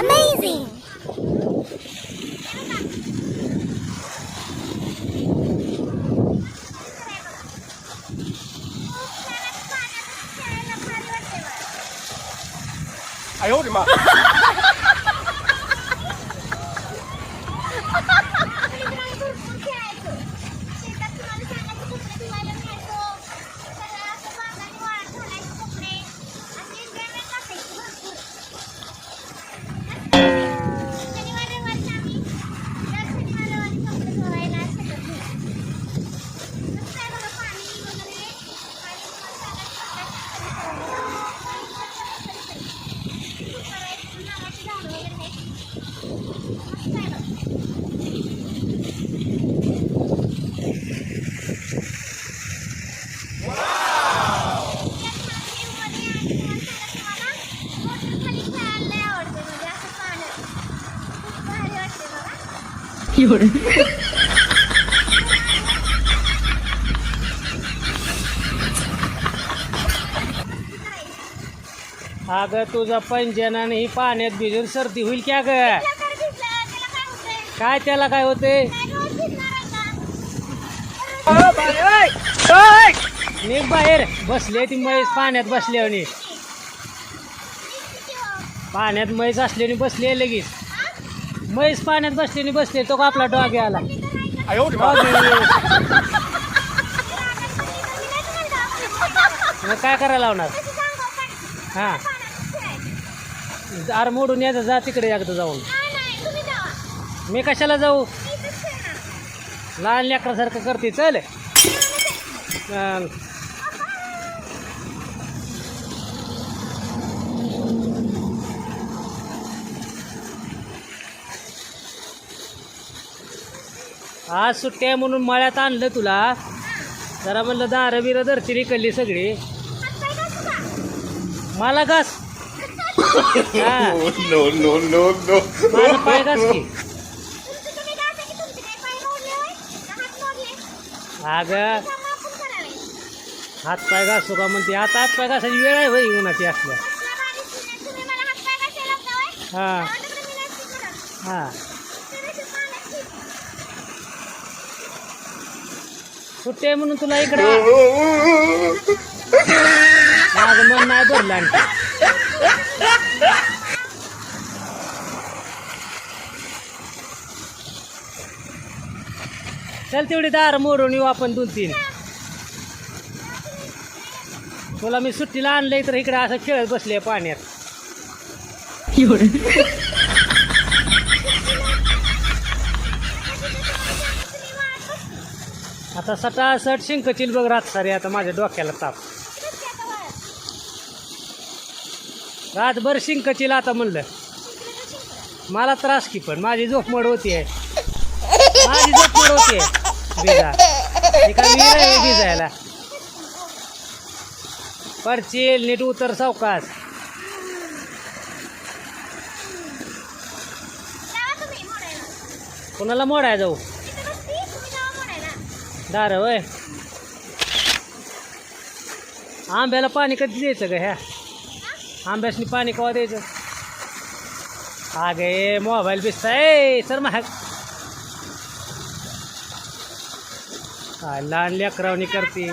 Amazing! I hold him up. अगं तुझा पंजनाने ही पाण्यात भिजून सर्दी होईल क्या ग? काय त्याला काय होते मी बाहेर बसले ती म्हैस पाण्यात बसल्याने पाण्यात म्हैस असल्याने बसले लगेच. म्हैस पाण्यात बसल्याने बसले तो का आपला डॉग आला. मग काय करायला लावणार? हा. दार मोडून यायचं जा तिकडे एकदा जाऊन. मी कशाला जाऊ? लहान लेकरासारखं करते चल. आज सुट्टी आहे म्हणून मळ्यात आणलं तुला. जरा म्हणलं दारं बिरं धरती निकलली सगळी. मला घास. हा. माझं पाय घास की. अगं. हात पाय घासू का म्हणते. आता हात पाय घासायची वेळ आहे होई उन्हाची असल्या. हा. हा. सुट्टी आहे म्हणून तुला इकडं? माझं मन नाही भरलं आणखी चल तेवढी दार मोडून येऊ आपण दोन तीन. तुला मी सुट्टीला आणलंय तर इकडे असं खेळत बसले पाण्यात. आता सटासट शिंकतील बघ रात सारे आता माझ्या डोक्याला ताप. रातभर शिंकतील आता म्हणलं. मला त्रास की पण माझी झोप मोड होती आहे माझी झोप मोड होती बिजा एका विहीर आहे भिजायला. पडचील नीट उतर सावकाश. कोणाला मोडाय जाऊ? दार होय आंब्याला पाणी कधी द्यायचं ग ह्या? आंब्यासनी पाणी कवा द्यायचं? अगे मोबाईल बिसताय सर महाग. लहान लेकरावणी करते.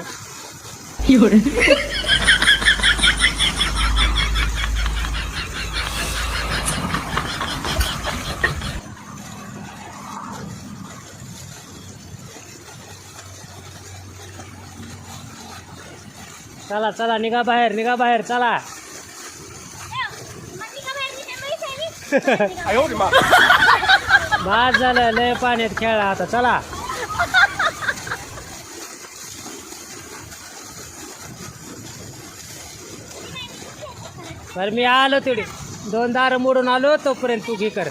चला चला निघा बाहेर निघा बाहेर चला. भात झालं लय पाण्यात खेळला आता चला. तर मी आलो तिकडे. दोन दारं मोडून आलो तोपर्यंत तू घे कर.